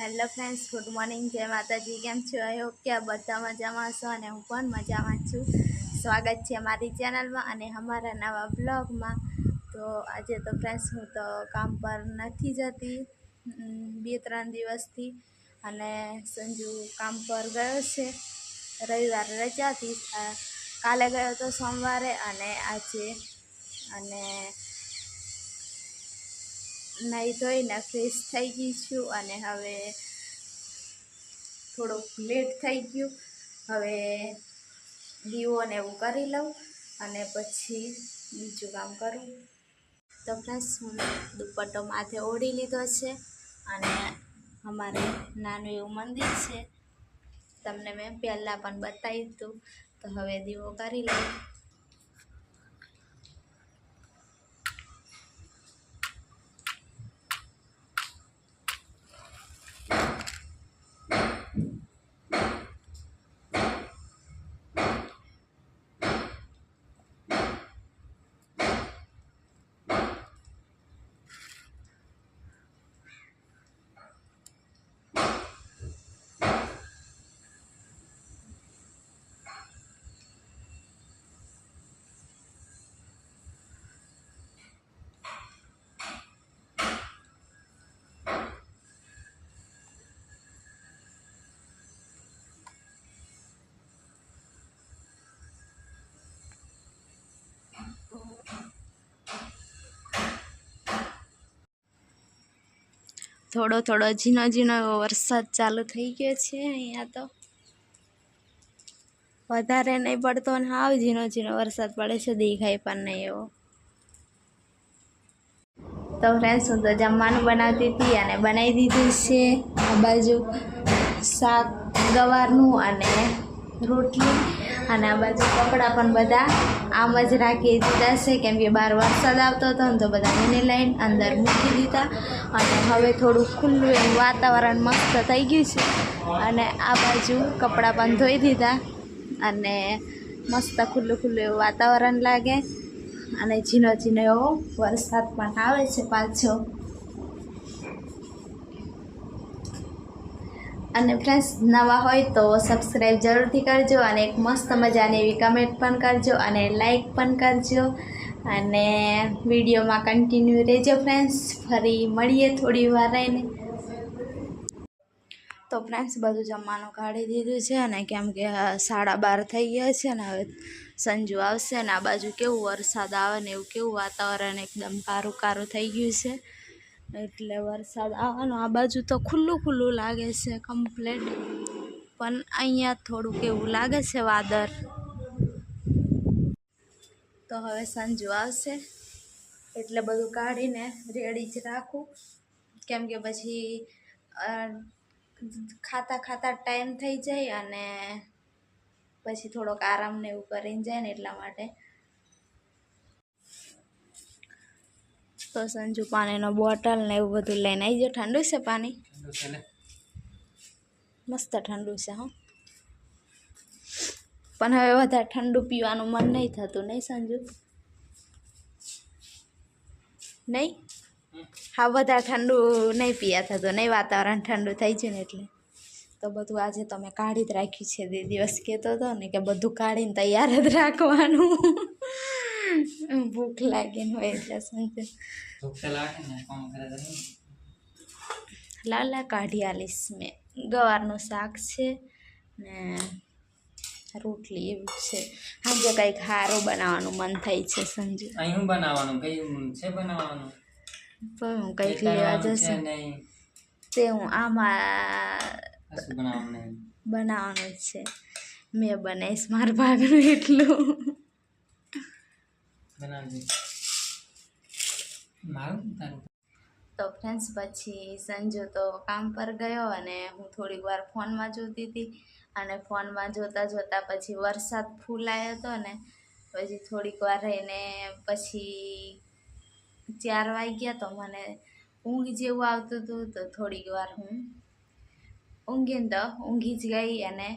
Hello friends, good morning. જય માતાજી. કેમ છો? આઈ હોપ કે બધા મજામાં છો અને હું પણ મજામાં છું. સ્વાગત છે મારી ચેનલમાં અને અમારા નવા બ્લોગમાં. તો આજે તો ફ્રેન્ડ્સ, હું તો કામ પર નથી જતી. બે ત્રણ દિવસથી. અને સંજુ કામ પર ગયો છે. રવિવારે રજા કાલે ગયો તો સોમવારે અને આજે અને નાહી ધોઈને ફ્રેશ થઈ ગઈ છું અને હવે થોડુંક લેટ થઈ ગયું. હવે દીવો ને એવું કરી લઉં અને પછી બીજું કામ કરું. તો ફ્રેન્ડ્સ હું દુપટ્ટો માથે ઓઢી લીધો છે અને અમારે નાનું એવું મંદિર છે. તમને મેં પહેલાં પણ બતાવ્યું હતું. તો હવે દીવો કરી લઉં. થોડો થોડો ઝીણો ઝીણો વરસાદ ચાલુ થઈ ગયો છે અહીંયા તો. વધારે નહીં પડતો ને હાવ ઝીણો ઝીણો વરસાદ પડે છે, દેખાય પણ નહીં એવો. તો ફ્રેન્ડ્સ હું તો જમવાનું બનાવતી હતી અને બનાવી દીધું છે. આ બાજુ શાક ગવારનું અને રોટલી. અને આ બાજુ કપડાં પણ બધા આમ જ રાખી દીધા છે. કેમ કે બહાર વરસાદ આવતો હતો ને તો બધા એને લઈને અંદર મૂકી દીધા. અને હવે થોડું ખુલ્લું એવું વાતાવરણ મસ્ત થઈ ગયું છે. અને આ બાજુ કપડાં પણ ધોઈ દીધા. અને મસ્ત ખુલ્લું ખુલ્લું એવું વાતાવરણ લાગે. અને ઝીણો ઝીણો એવો વરસાદ પણ આવે છે પાછો. અને ફ્રેન્ડ્સ નવા હોય તો સબસ્ક્રાઈબ જરૂરથી કરજો અને એક મસ્ત મજાની એવી કમેન્ટ પણ કરજો અને લાઈક પણ કરજો. અને વિડીયોમાં કન્ટિન્યુ રહેજો ફ્રેન્ડ્સ ફરી મળીએ થોડી વાર રહીને. તો ફ્રેન્ડ્સ બધું જમવાનું કાઢી દીધું છે અને કેમ કે સાડા બાર થઈ ગયા છે ને હવે સંજુ આવશે ને આ બાજુ કેવું વરસાદ આવે ને એવું કેવું વાતાવરણ એકદમ કારું કારું થઈ ગયું છે. એટલે વરસાદ આવવાનો. આ બાજુ તો ખુલ્લું ખુલ્લું લાગે છે કમ્પ્લેટ પણ અહીંયા થોડુંક એવું લાગે છે વાદળ. તો હવે સાંજ આવશે. એટલે બધું કાઢીને રેડી જ રાખું. કેમ કે પછી ખાતા ખાતા ટાઈમ થઈ જાય અને પછી થોડોક આરામ ને એવું કરીને જાય ને એટલા માટે. તો સંજુ પાણીનો બોટલ ને એવું બધું લઈને આવી જાય ઠંડુ છે પાણી? મસ્ત ઠંડુ છે હો. પણ હવે વધારે ઠંડુ પીવાનું મન નહીં થતું નહીં સંજુ? નહીં? હા વધારે ઠંડુ નહીં પીયા થતું નહીં વાતાવરણ ઠંડુ થઈ ગયું ને એટલે. તો બધું આજે તમે કાઢી જ રાખ્યું છે બે દિવસ કહેતો હતો ને કે બધું કાઢીને તૈયાર જ રાખવાનું. ભૂખ લાગીને હોય એટલે સંજુ લાલા કાઢી આલીશ મેં ગવારનું શાક છે ને રોટલી એવું છે સાંજે કંઈક સારું બનાવવાનું મન થાય છે સંજુ અહીં બનાવવાનું કયું છે બનાવવાનું તો હું કંઈક લેવા જશે તે હું આમાં બનાવવાનું છે મેં બનાવીશ મારા ભાગનું એટલું તો ફ્રેન્ડ્સ પછી સંજુ તો કામ પર ગયો અને હું થોડીક વાર ફોનમાં જોતી હતી અને ફોનમાં જોતાં જોતાં પછી વરસાદ ફૂલાયો હતો ને, પછી થોડીક વાર રહીને પછી ચાર વાગ્યા તો મને ઊંઘ જેવું આવતું હતું તો થોડીક વાર હું ઊંઘીને તો ઊંઘી જ ગઈ અને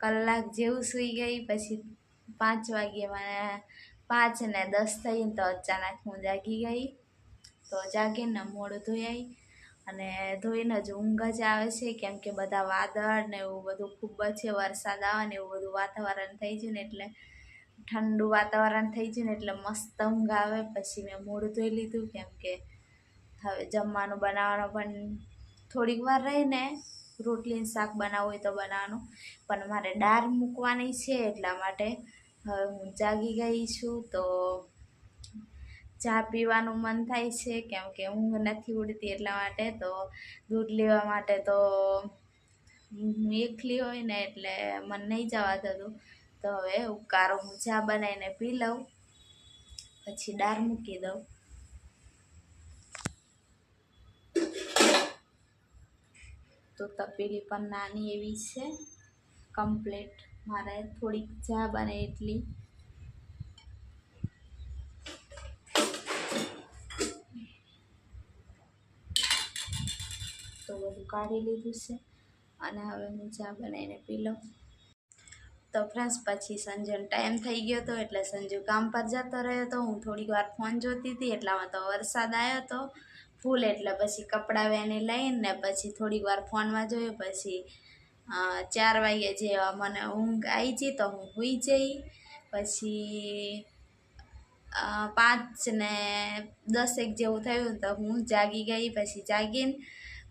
કલાક જેવું સૂઈ ગઈ, પછી પાંચ વાગ્યે મને પાંચ ને દસ થઈને તો અચાનક હું જાગી ગઈ. તો જાગીને મોડું આવી અને ધોઈને જ ઊંઘ જ આવે છે, કેમ કે બધા વાદળ ને એવું બધું ખૂબ જ છે, વરસાદ આવે ને એવું બધું વાતાવરણ થઈ ગયું ને એટલે ઠંડુ વાતાવરણ થઈ ગયું ને એટલે મસ્ત ઊંઘ આવે. પછી મેં મોઢું ધોઈ લીધું, કેમ કે હવે જમવાનું બનાવવાનું પણ થોડીક વાર રહીને રોટલીનું શાક બનાવવું હોય તો બનાવવાનું. પણ મારે દાળ મૂકવાની છે એટલા માટે હવે હું જાગી ગઈ છું તો ચા પીવાનું મન થાય છે, કેમ કે ઊંઘ નથી ઉડતી એટલા માટે. તો દૂધ લેવા માટે તો હું એકલી હોય ને એટલે મને નહીં જવા થતું તો હવે ઉકારો હું ચા બનાવીને પી લઉં, પછી દાળ મૂકી દઉં. તો તપેલી પણ નાની એવી છે, કમ્પ્લેટ. મારે થોડીક ચા બને એટલી. તો બધું કાઢી લીધું છે અને હવે હું ચા બનાવીને પી લઉં. તો ફ્રેન્ડ્સ, પછી સંજુનો ટાઈમ થઈ ગયો હતો એટલે સંજુ કામ પર જતો રહ્યો હતો હું થોડીક વાર ફોન જોતી હતી એટલામાં તો વરસાદ આવ્યો હતો ફૂલ એટલે પછી કપડાં વેને લઈને પછી થોડીક વાર ફોનમાં જોયું, પછી ચાર વાગે જેવા મને ઊંઘ આવી જઈ તો હું સૂઈ જઈ પછી પાંચ ને દસેક જેવું થયું તો હું જાગી ગઈ. પછી જાગીને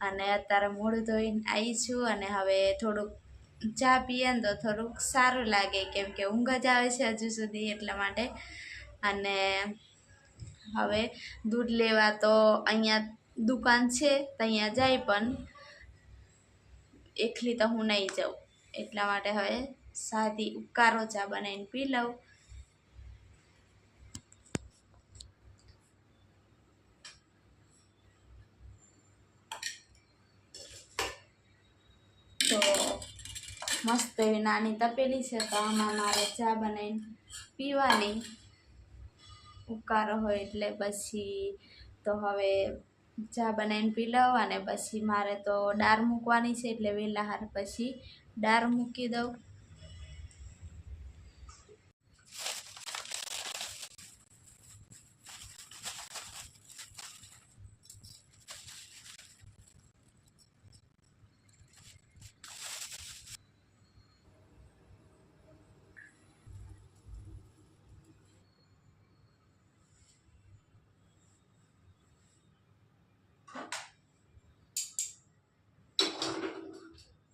અને અત્યારે મોઢું ધોઈને આવી છું અને હવે થોડુંક ચા પીએ ને તો થોડુંક સારું લાગે કેમ કે ઊંઘ જ આવે છે હજુ સુધી એટલા માટે. અને હવે દૂધ લેવા તો અહીંયા દુકાન છે તો અહીંયા જાય પણ એકલી તો હું નહીં જાઉં. એટલા માટે હવે સાદી ઉકારો ચા બનાવીને પી લઉં. તો મસ્ત એવી નાની તપેલી છે તો આમાં મારે ચા બનાવીને પીવાની. ઉકારો હોય એટલે પછી તો હવે ચા બનાવીને પી લઉં અને પછી મારે તો દાળ મૂકવાની છે એટલે વહેલા હાર પછી દાળ મૂકી દઉં.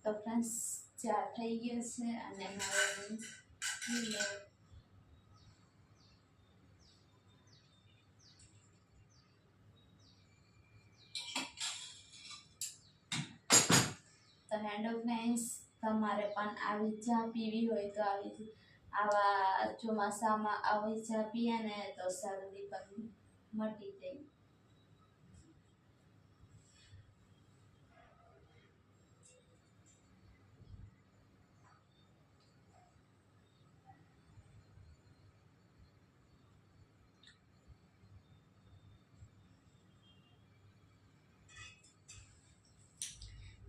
તો ફ્રેન્ડ્સ ચા થઈ ગયો છે અને હવે તો હેન્ડો ફ્રેન્ડ્સ તમારે પણ આવી ચા પીવી હોય તો આવી આવા ચોમાસામાં આવી ચા પીએ ને તો શરદી પણ મટી જાય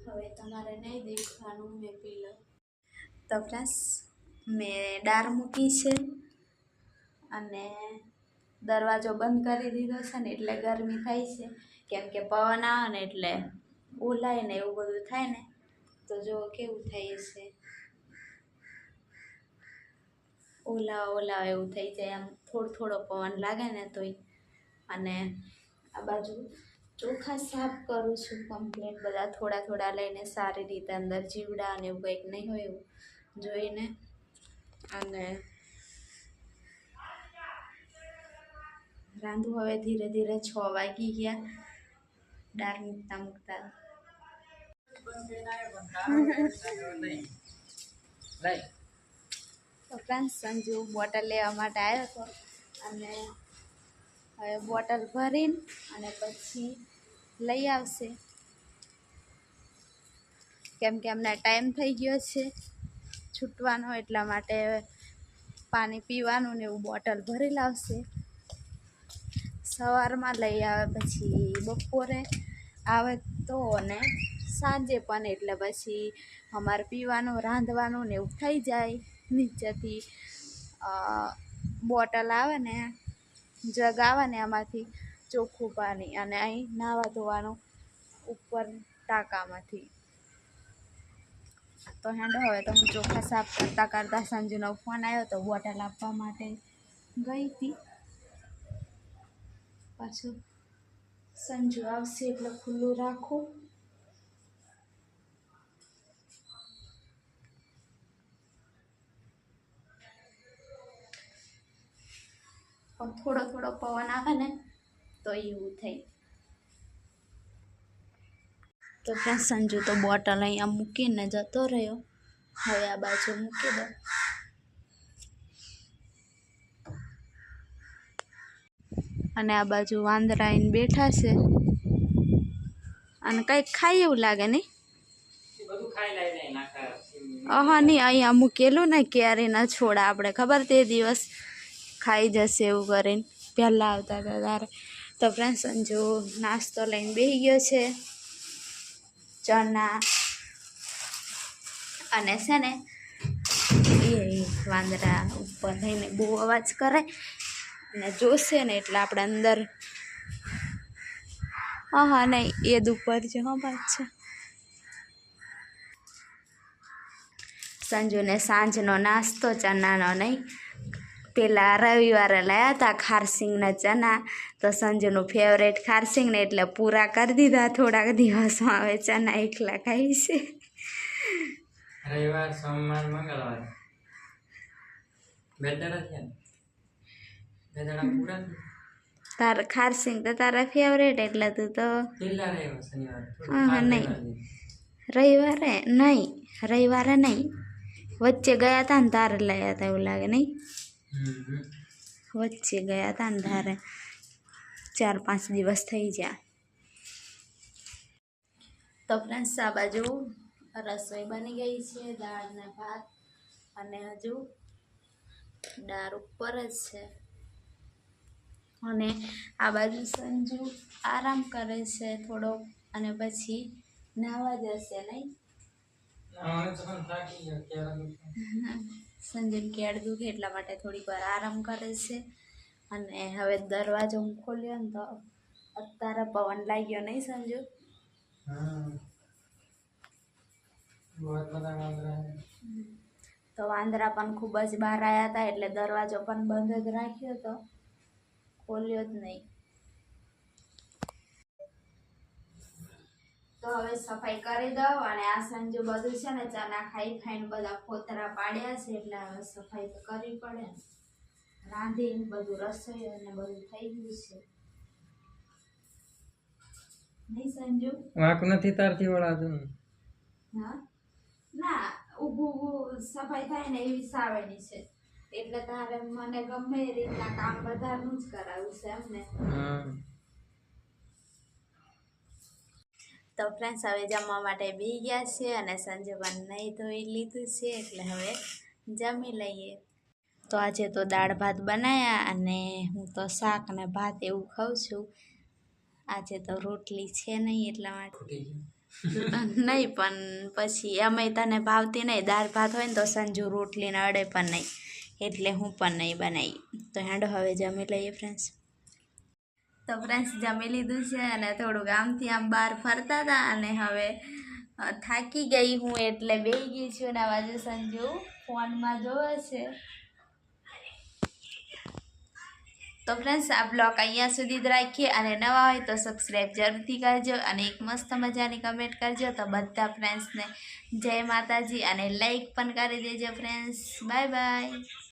હવે તમારે નહીં દેખવાનું મેં પીલો. તો ફ્રેન્ડ્સ મેં દાળ મૂકી છે અને દરવાજો બંધ કરી દીધો છે ને એટલે ગરમી થાય છે. કેમ કે પવન આવે ને એટલે ઓલાય ને એવું બધું થાય ને, તો જો કેવું થાય છે. ઓલા ઓલા એવું થઈ જાય, આમ થોડો થોડો પવન લાગે ને તોય. અને આ બાજુ ચોખા સાફ કરું છું કમ્પ્લીટ બધા થોડા થોડા લઈને સારી રીતે અંદર જીવડા અને એવું કંઈક નહીં હોય એવું. જોઈને અને રાંધું. હવે ધીરે ધીરે છ વાગી ગયા. દાળ મૂકતા મૂકતા. લઈ તો સંજુ બોટલ લેવા માટે આવ્યો હતો. અને હવે બોટલ ભરીને અને પછી લઈ આવશે. કેમ કે અમને ટાઈમ થઈ ગયો છે છૂટવાનો, એટલા માટે પાણી પીવાનું ને એવું બોટલ ભરી લાવશે સવારમાં લઈ આવે, પછી બપોરે આવે તો ને સાંજે પણ, એટલે પછી અમારે પીવાનું, રાંધવાનું ને એવું થઈ જાય. નીચેથી બોટલ આવે ને, જગ આવે ને એમાંથી ચોખ્ખું પાણી અને અહીં નાહવા ધોવાનું ઉપર ટાંકામાંથી. તો હેંડો, હવે તો હું ચોખા સાફ કરતાં કરતાં સંજુનો ફોન આવ્યો તો બોટલ આપવા માટે ગઈ હતી. પાછું સંજુ આવશે એટલે ખુલ્લું રાખું. થોડો થોડો પવન આવે ને તો એવું થાય તો ત્યાં સંજુ તો બોટલ અહીંયા મૂકીને જતો રહ્યો. હવે આ બાજુ મૂકી દો અને આ બાજુ વાંદરા બેઠા છે. અને કંઈક ખાય એવું લાગે નહીં? અહા નહીં, અહીંયા મૂકેલું ને કેરીના છોડા આપણે. ખબર તે દિવસ ખાઈ જશે એવું કરીને. પહેલાં આવતા હતા તારે તો ફ્રેન્ડ સંજુ નાસ્તો લઈને બેસી ગયો છે. ચણા અને છે ને, એ વાંદરા ઉપર થઈને બહુ અવાજ કરે અને જોશે ને એટલે આપણે અંદર હા હા નહીં, એ દુપર છે હા વાત છે. સંજુને સાંજનો નાસ્તો, ચણાનો નહીં પેલા રવિવારે લાવ્યા હતા ખારસિંગના ચણા તો સંજુનું ફેવરેટ ખારસિંગને એટલે પૂરા કરી દીધા. થોડાક દિવસમાં હવે ચણા એકલા ખાઈ છે. રવિવાર સોમવાર મંગળવાર. બે દાડા પૂરા તાર ખારસિંગ તો તારા ફેવરેટ એટલે તું તો હા, નહીં. રવિવારે નહીં. રવિવારે નહીં. વચ્ચે ગયા હતા ને તારે લાયા હતા એવું લાગે નહીં. વચ્ચે ગયા હતા ને તારે ચાર પાંચ દિવસ થઈ ગયા. તો ફ્રેન્ડ્સ આ બાજુ રસોઈ બની ગઈ છે દાળ ને ભાત અને હજુ દાળ ઉપર જ છે. અને આ બાજુ સંજુ આરામ કરે છે થોડો અને પછી નાવા જશે નહીં? દુખે. કેળ દુખે એટલા માટે થોડીક વાર આરામ કરે છે અને હવે દરવાજો હું ખોલ્યો ને તો અત્યારે પવન લાગ્યો નહીં સંજુ. તો વાંદરા પણ ખૂબ જ બહાર આવ્યા હતા એટલે દરવાજો પણ બંધ જ રાખ્યો હતો ખોલ્યો જ નહીં તો હવે સફાઈ કરી દઉં અને આ સાંજે બધું છે ને ચણા ખાઈ ખાઈને બધા ખોતરા પાડ્યા છે એટલે હવે સફાઈ તો કરવી પડે ને. રાંધીને બધું રસોઈ અને બધું થઈ ગયું છે. નહીં સંજુ? વાંક નથી તારથી વળાતું હા? ના ઊભું ઊભું સફાઈ થાય ને એવી સાવેની છે. એટલે તારે મને ગમે એ રીતના કામ વધારનું જ કરાવવું છે એમને હા તો ફ્રેન્ડ્સ હવે જમવા માટે બી ગયા છે અને સાંજે પણ નહીં ધોઈ લીધું છે એટલે હવે જમી લઈએ. તો આજે તો દાળ ભાત બનાવ્યા અને હું તો શાક ને ભાત એવું ખાઉં છું. આજે તો રોટલી છે નહીં એટલા માટે. નહીં પણ પછી અમે તને ભાવતી નહીં દાળ ભાત હોય ને તો સંજુ રોટલીને અડે પણ નહીં એટલે હું પણ નહીં બનાવી તો હેંડો હવે જમી લઈએ ફ્રેન્ડ્સ તો ફ્રેન્ડ્સ જમી લીધું છે અને થોડુંક આમથી આમ બહાર ફરતા હતા અને હવે થાકી ગઈ હું એટલે બેહી ગઈ છું અને બાજુ સંજુ ફોનમાં જોવે છે. તો ફ્રેન્ડ્સ આ બ્લોગ અહીંયા સુધી જ રાખીએ અને નવા હોય તો સબસ્ક્રાઈબ જરૂરથી કરજો અને એક મસ્ત મજાની કમેન્ટ કરજો. તો બધા ફ્રેન્ડ્સને જય માતાજી અને લાઈક પણ કરી દેજો ફ્રેન્ડ્સ બાય બાય